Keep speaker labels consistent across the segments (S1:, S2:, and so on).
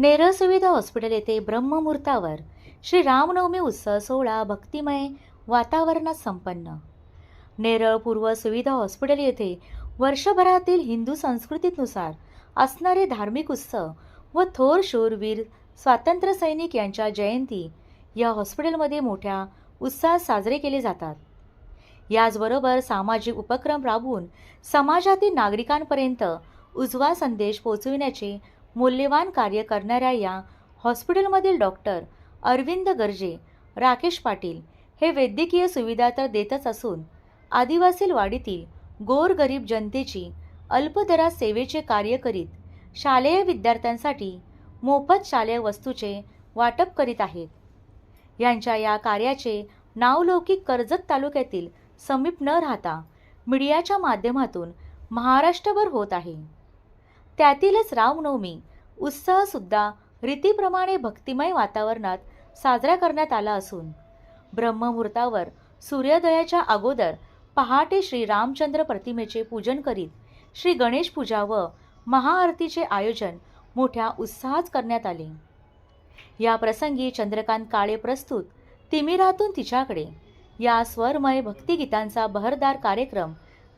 S1: नेरळ सुविधा हॉस्पिटल येथे ब्रह्ममुहूर्तावर श्री रामनवमी उत्सव सोहळा भक्तिमय वातावरणात संपन्न. नेरळ पूर्व सुविधा हॉस्पिटल येथे वर्षभरातील हिंदू संस्कृतीनुसार असणारे धार्मिक उत्सव व थोर शूरवीर स्वातंत्र्य सैनिक यांच्या जयंती या हॉस्पिटलमध्ये मोठ्या उत्साहात साजरे केले जातात. याचबरोबर सामाजिक उपक्रम राबवून समाजातील नागरिकांपर्यंत उजवा संदेश पोचविण्याचे मौल्यवान कार्य करणाऱ्या या हॉस्पिटलमधील डॉक्टर अरविंद गर्जे राकेश पाटील हे वैद्यकीय सुविधा तर देतच असून आदिवासी वाडीतील गोरगरीब जनतेची अल्पदरात सेवेचे कार्य करीत शालेय विद्यार्थ्यांसाठी मोफत शालेय वस्तूचे वाटप करीत आहेत. यांच्या या कार्याचे नावलौकिक कर्जत तालुक्यातील समीप न राहता मीडियाच्या माध्यमातून महाराष्ट्रभर होत आहे. त्यातीलच रामनवमी. उत्साहसुद्धा रीतीप्रमाणे भक्तिमय वातावरणात साजरा करण्यात आला असून ब्रह्ममुहूर्तावर सूर्योदयाच्या अगोदर पहाटे श्री रामचंद्र प्रतिमेचे पूजन करीत श्री गणेश पूजा व महाआरतीचे आयोजन मोठ्या उत्साहात करण्यात आले. या प्रसंगी चंद्रकांत काळे प्रस्तुत तिमिरातून तिच्याकडे. या स्वरमय भक्तिगीतांचा बहरदार कार्यक्रम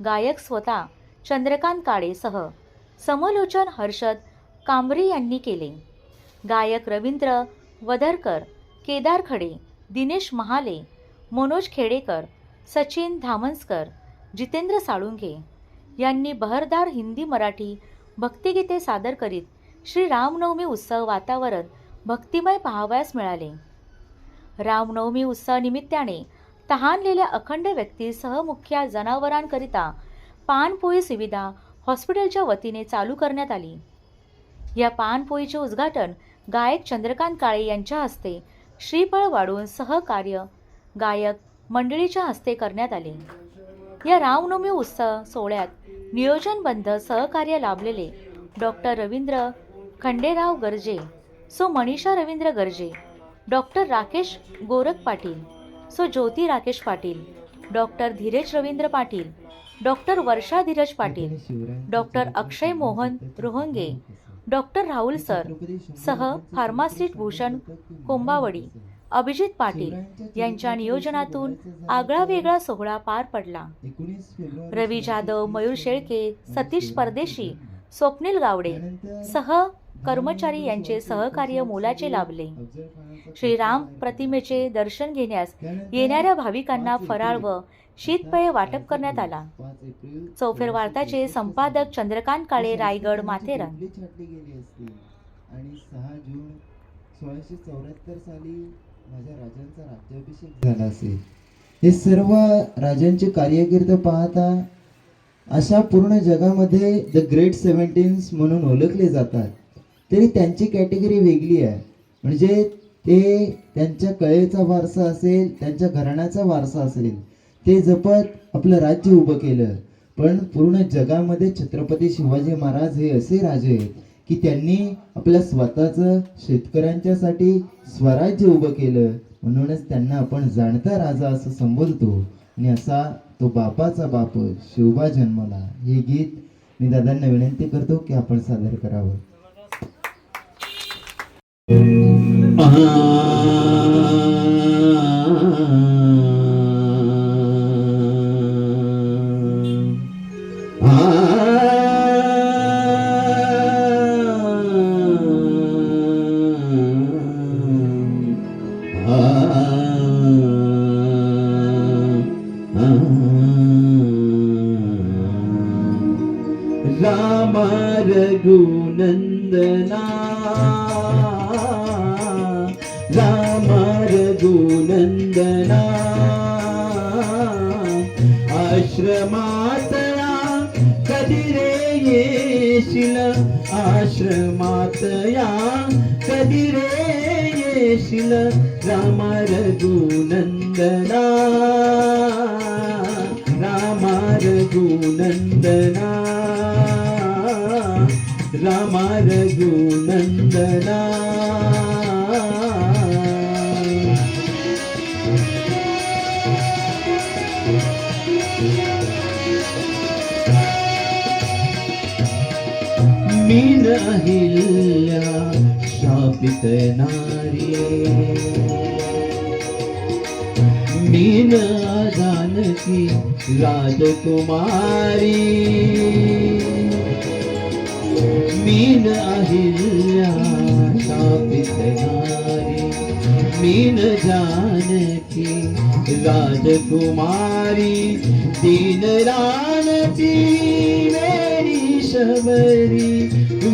S1: गायक स्वतः चंद्रकांत काळेसह समलोचन हर्षद कांबरी यांनी केले. गायक रवींद्र वधरकर केदार खडे दिनेश महाले मनोज खेडेकर सचिन धामंसकर जितेंद्र साळुंखे यांनी बहरदार हिंदी मराठी भक्तिगीते सादर करीत श्री रामनवमी उत्सव वातावरण भक्तिमय पाहावयास मिळाले. रामनवमी उत्सव निमित्ताने तहानलेल्या अखंड व्यक्तीसह मुख्या जनावरांकरिता पाणपोळी सुविधा हॉस्पिटलच्या वतीने चालू करण्यात आली. या पानपोईचे उद्घाटन गायक चंद्रकांत काळे यांच्या हस्ते श्रीफळ वाढून सहकार्य गायक मंडळीच्या हस्ते करण्यात आले. या रामनवमी उत्सव सोहळ्यात नियोजनबद्ध सहकार्य लाभलेले डॉक्टर रवींद्र खंडेराव गर्जे सो Manisha Ravindra Garje doctor Rakesh Gorakh Patil so Jyoti Rakesh Patil doctor Dhiresh Ravindra Patil doctor Varsha Dhiraj Patil doctor Akshay Mohan Rohange doctor Rahul sir सह फार्मासिस्ट भूषण कोंबावडी अभिजित पाटील यांच्या नियोजनातून आगळा वेगळा सोहळा पार पडला. रवी जाधव मयूर शेळके सतीश परदेशी स्वप्नील गावडे सह कर्मचारी यांचे सहकार्य मोलाचे लाभले. श्रीराम प्रतिमेचे दर्शन घेण्यास येणाऱ्या भाविकांना फराळ व शीतपेय वाटप करण्यात आला. चौफेर वार्ताचे संपादक चंद्रकांत काळे रायगड माथेरान
S2: गेली आणि सहा जून सोळाशे चौऱ्याहत्तर साली माझ्या राजांचा राज्याभिषेक झाला असेल हे सर्व राजांची कार्यकीर्द पाहता अशा पूर्ण जगामध्ये द ग्रेट सेव्हन्टीन्स म्हणून ओळखले जातात. तरी त्यांची कॅटेगरी वेगळी आहे. म्हणजे ते त्यांच्या कळेचा वारसा असेल त्यांच्या घराण्याचा वारसा असेल ते जपत आपलं राज्य उभं केलं. पण पूर्ण जगामध्ये छत्रपती शिवाजी महाराज हे असे राजे आहेत की त्यांनी आपल्या स्वतःचं शेतकऱ्यांच्यासाठी स्वराज्य उभं केलं. म्हणूनच त्यांना आपण जाणता राजा असं संबोधतो. आणि असा तो बापाचा बाप शिवबा जन्मला. हे गीत मी दादांना विनंती करतो की आपण सादर करावं. रघुनंदना राम रघुनंदना आश्रमातया कधी रे येशील? आश्रमातया कधी रे येशील? राम रघुनंदना राम रघुनंदना राम रघुनंदना मीन अहिल्या
S3: शापित नारी। मीन जानकी राजकुमारी। मीन अहिल्या स्थापित नारी मीन जानकी राजकुमारी दीन रानती मेरी शबरी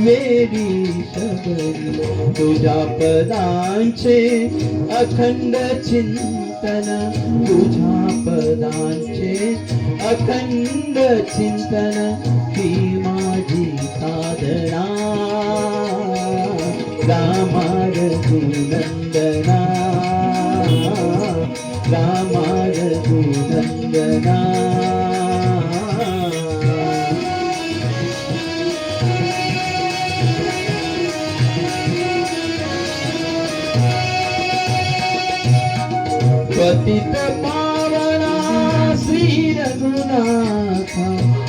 S3: मेरी शबरी तुझ्या पदांचे अखंड चिंतन तुझ्या पदांचे अखंड चिंतन की పతిత పావన శ్రీ రఘునాథ.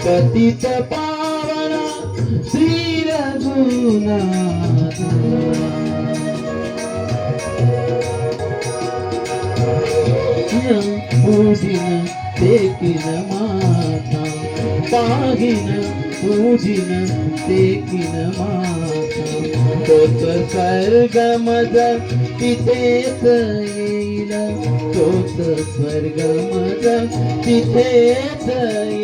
S3: పతిత పావన శ్రీ రఘునాథ. పూజిన తేకిన మాత. పాగిన పూజిన తేకిన మాత. కొత్త సర్గమద పితేత तोच स्वर्गमज तिथेच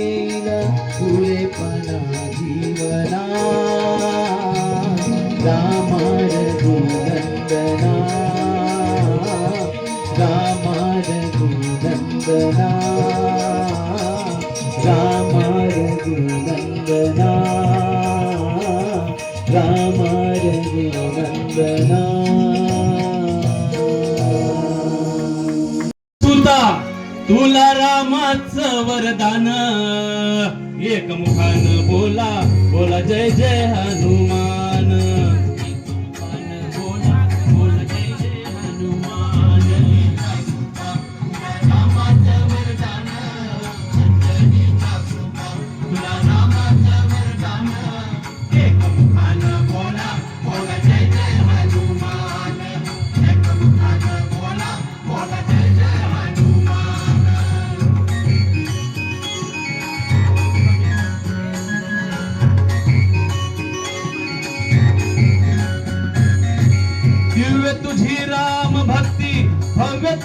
S4: एकमुखान बोला बोला जय जय हनुमान.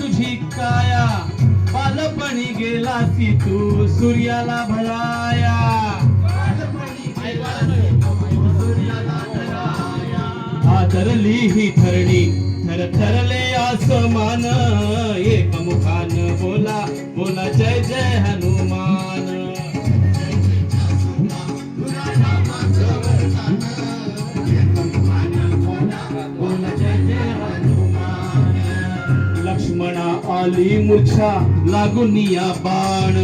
S4: तुझी काया बालपणी गेलासी तू सूर्याला भराया. आदरली ही धरणी थर थरले आसमान एक मुखान बोला बोला जय जय हनुमान. आली मूर्छा लागून या बाण.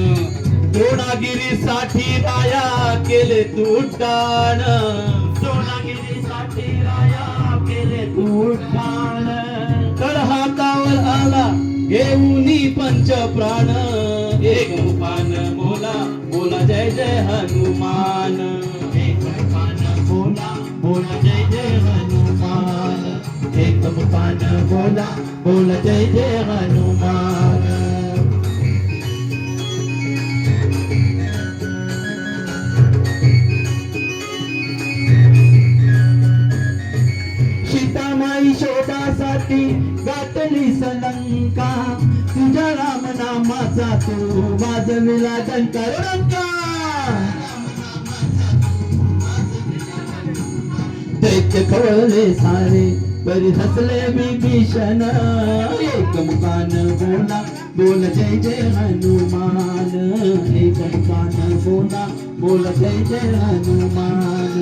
S4: द्रोणागिरी साठी राया केले तू टाण द्रोणागिरी साठी राया केले तू टाण तर हातावर आला घेऊनी पंच प्राण. एक मुखान बोला बोला जय जय हनुमान. एक मुखान बोला बोला जय जय हनुमान. एक मुखान बोला बोला जय जय राम नामाचा तू वाजविला डंका दैत्य कळले सारे बरी हसले विभीषण एक मुखान बोला बोल जय जय हनुमान. एक मुखान बोला बोल जय जय हनुमान.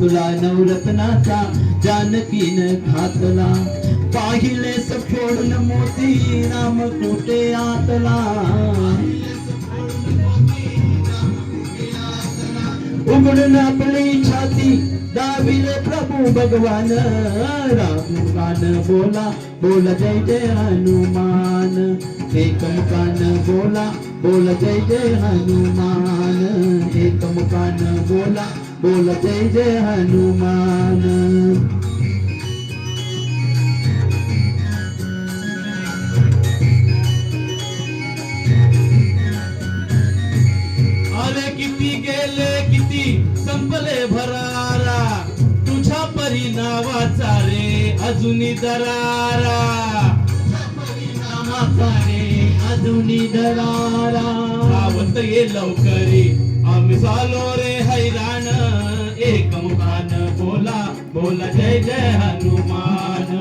S4: तुला नवरत्नाचा जानकीन घातला. पाहिले सफोडून मोती राम कुठे आतला? उघडून आपली छाती दाविले प्रभू भगवान. राम बोला बोला जय जय हनुमान. एकमकान मुखान बोला बोल जय जय हनुमान. एकमकान बोला बोल जय जय हनुमान. आले किती गेले किती संपले भरारा. तुझ्या परी नावाचा रे अजूनी दरारा. नावाचा रे अजूनी दरारा. आवत ये लवकरी. आम्ही झालो रे बोला जय जय हनुमान.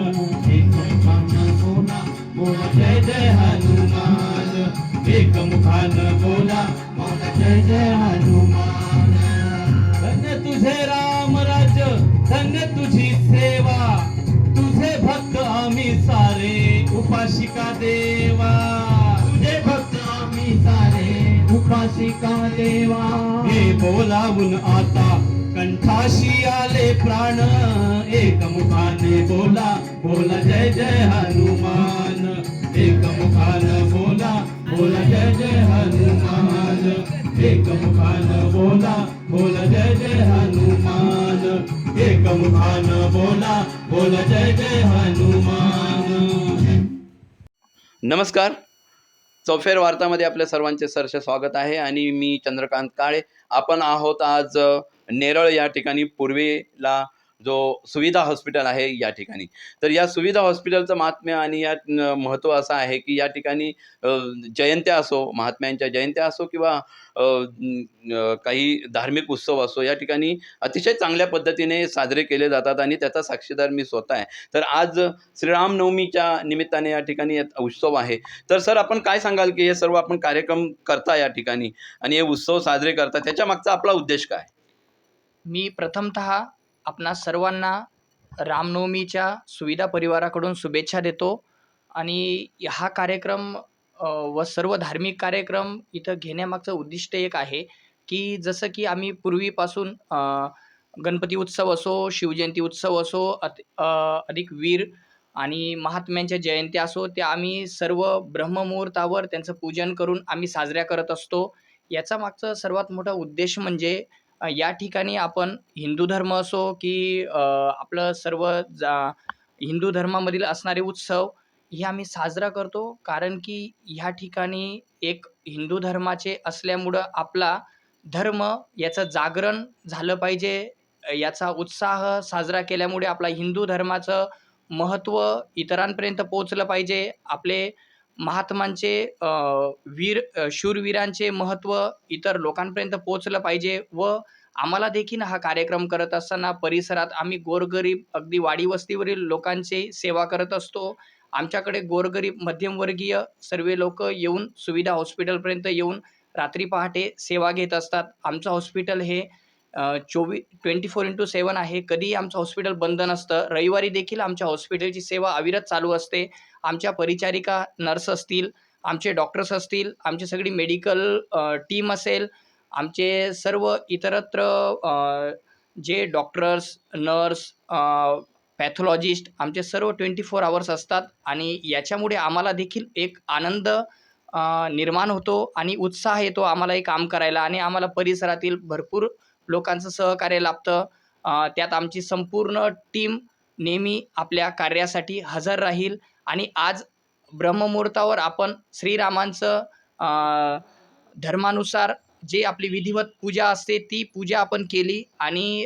S4: एक मुखान बोला बोला जय जय हनुमान. एक मुखान बोला बोला जय जय हनुमान. धन्य तुझे राम राज्य धन्य तुझी सेवा. तुझे भक्त आम्ही सारे उपाशिका देवा. तुझे भक्त आम्ही सारे उपाशिका देवा. हे बोलावून आता कंठाशी प्राण एक मुखाने बोला बोला जय जय हनुमान. एक मुखान बोला बोला जय जय हनुमान. एक मुखान बोला बोला जय जय हनुमान. एक मुखान बोला बोला जय जय हनुमान.
S5: नमस्कार. चौफेर वार्तामध्ये आपल्या सर्वांचे सरसे स्वागत आहे आणि मी चंद्रकांत काळे. आपण आहोत आज नेरळ या ठिकाणी पूर्वेला जो सुविधा हॉस्पिटल आहे या ठिकाणी. तर या सुविधा हॉस्पिटलचं महात्म्य आणि या महत्त्व असं आहे की या ठिकाणी जयंत्या असो महात्म्यांच्या जयंत्या असो किंवा काही धार्मिक उत्सव असो या ठिकाणी अतिशय चांगल्या पद्धतीने साजरे केले जातात आणि त्याचा साक्षीदार मी स्वतः आहे. तर आज श्रीरामनवमीच्या निमित्ताने या ठिकाणी उत्सव आहे. तर सर आपण काय सांगाल की हे सर्व आपण कार्यक्रम करता या ठिकाणी आणि हे उत्सव साजरे करता त्याच्या मागचा आपला उद्देश काय?
S6: मी प्रथमतः आपणा सर्वांना रामनवमीच्या सुविधा परिवाराकडून शुभेच्छा देतो आणि हा कार्यक्रम व सर्व धार्मिक कार्यक्रम इथं घेण्यामागचं उद्दिष्ट एक आहे की जसं की आम्ही पूर्वीपासून गणपती उत्सव असो शिवजयंती उत्सव असो अत अधिक वीर आणि महात्म्यांच्या जयंत्या असो त्या आम्ही सर्व ब्रह्ममुहूर्तावर त्यांचं पूजन करून आम्ही साजऱ्या करत असतो. याचा मागचं सर्वात मोठा उद्देश म्हणजे या ठिकाणी आपण हिंदू धर्म असो की आपलं सर्व जा हिंदू धर्मामधील असणारे उत्सव हे आम्ही साजरा करतो. कारण की ह्या ठिकाणी एक हिंदू धर्माचे असल्यामुळं आपला धर्म याचं जागरण झालं पाहिजे. याचा उत्साह साजरा केल्यामुळे आपला हिंदू धर्माचं महत्त्व इतरांपर्यंत पोचलं पाहिजे. आपले महात्मांचे वीर शूरवीरांचे महत्त्व इतर लोकांपर्यंत पोचलं पाहिजे व आम्हाला देखील हा कार्यक्रम करत असताना परिसरात आम्ही गोरगरीब अगदी वाडीवस्तीवरील लोकांची सेवा करत असतो. आमच्याकडे गोरगरीब मध्यमवर्गीय सर्व लोक येऊन सुविधा हॉस्पिटलपर्यंत येऊन रात्री पहाटे सेवा घेत असतात. आमचं हॉस्पिटल हे चोवीस ट्वेंटी फोर इंटू सेवन आहे. कधीही आमचं हॉस्पिटल बंद नसतं. रविवारी देखील आमच्या हॉस्पिटलची सेवा अविरत चालू असते. आमच्या परिचारिका नर्स असतील आमचे डॉक्टर्स असतील आमची सगळी मेडिकल टीम असेल आमचे सर्व इतरत्र जे डॉक्टर्स नर्स पॅथॉलॉजिस्ट आमचे सर्व ट्वेंटी फोर आवर्स असतात आणि याच्यामुळे आम्हाला देखील एक आनंद निर्माण होतो आणि उत्साह येतो आम्हाला हे काम करायला आणि आम्हाला परिसरातील भरपूर लोकांचं सहकार्य लाभतं. त्यात आमची संपूर्ण टीम नेहमी आपल्या कार्यासाठी हजर राहील. आणि आज ब्रह्ममुहूर्तावर आपण श्रीरामांचं धर्मानुसार जे आपली विधिवत पूजा असते ती पूजा आपण केली. आणि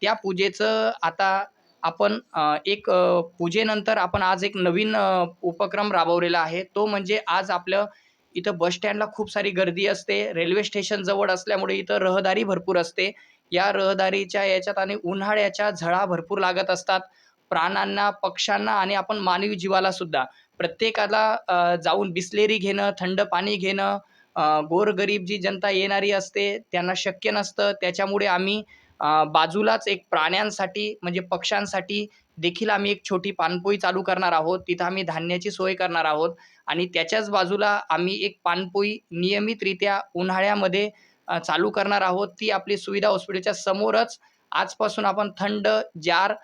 S6: त्या पूजेचं आता आपण एक पूजेनंतर आपण आज एक नवीन उपक्रम राबवलेला आहे. तो म्हणजे आज आपलं इथं बस स्टँडला खूप सारी गर्दी असते. रेल्वे स्टेशन जवळ असल्यामुळे इथं रहदारी भरपूर असते. या रहदारीच्या याच्यात आणि उन्हाळ्याच्या झळा भरपूर लागत असतात. प्राण्यांना पक्ष्यांना आणि आपण मानवी जीवाला सुद्धा. प्रत्येकाला जाऊन बिसलेरी घेणं थंड पाणी घेणं गोरगरीब जी जनता येणारी असते त्यांना शक्य नसतं. त्याच्यामुळे आम्ही बाजूलाच एक प्राण्यांसाठी म्हणजे पक्ष्यांसाठी देखील आम्ही एक छोटी पाणपोई चालू करणार आहोत. तिथं आम्ही धान्याची सोय करणार आहोत. आणि त्याच्याच बाजूला आम्ही एक पाणपोई नियमितरित्या उन्हाळ्यामध्ये चालू करणार आहोत. ती आपली सुविधा हॉस्पिटलच्या समोरच आजपासून आपण थंड जार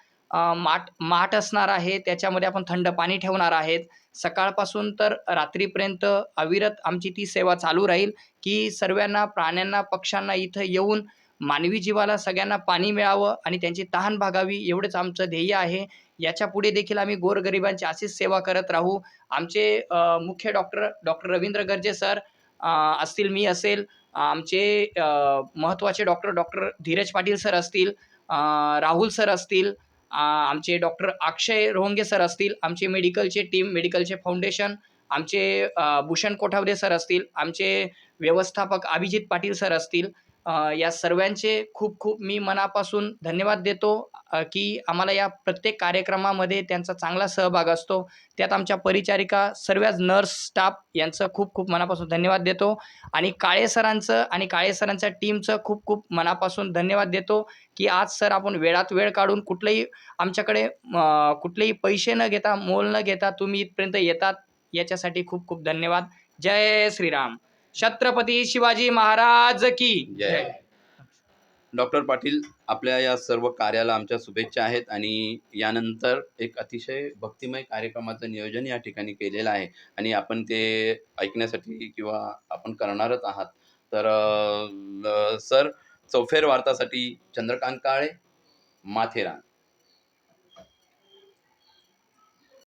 S6: माठ माठ असणार आहे. त्याच्यामध्ये आपण थंड पाणी ठेवणार आहेत. सकाळपासून तर रात्रीपर्यंत अविरत आमची ती सेवा चालू राहील की सर्वांना प्राण्यांना पक्ष्यांना इथं येऊन मानवी जीवाला सगळ्यांना पाणी मिळावं आणि त्यांची तहान भागावी एवढंच आमचं ध्येय आहे. याच्यापुढे देखील आम्ही गोरगरिबांची अशीच सेवा करत राहू. आमचे मुख्य doctor doctor Ravindra Garje sir असतील मी असेल आमचे महत्त्वाचे doctor doctor Dhiraj Patil sir असतील राहुल सर असतील आमचे डॉक्टर अक्षय रोहंगे सर असतील आमचे मेडिकलचे टीम मेडिकलचे फाउंडेशन आमचे भूषण कोठावदे सर असतील आमचे व्यवस्थापक अभिजित पाटील सर असतील अ, या सर्वांचे खूप खूप मी मनापासून धन्यवाद देतो अ, की आम्हाला या प्रत्येक कार्यक्रमामध्ये त्यांचा चांगला सहभाग असतो. त्यात आमच्या परिचारिका सर्वच नर्स स्टाफ यांचं खूप खूप मनापासून धन्यवाद देतो. आणि काळे सरांचं आणि काळे सरांच्या टीमचं खूप खूप मनापासून धन्यवाद देतो की आज सर आपण वेळात वेळ काढून कुठलंही आमच्याकडे अ, कुठलेही पैसे न घेता मोल न घेता तुम्ही इथपर्यंत येतात याच्यासाठी खूप खूप धन्यवाद. जय श्रीराम. छत्रपती शिवाजी महाराज की
S5: जय. डॉक्टर पाटील आपल्या या सर्व कार्याला आमच्या शुभेच्छा आहेत आणि यानंतर एक अतिशय भक्तिमय कार्यक्रमाचं नियोजन या ठिकाणी केलेलं आहे. आणि आपण ते ऐकण्यासाठी किंवा आपण करणारच आहात. तर अ, सर चौफेर वार्तासाठी चंद्रकांत काळे माथेरान.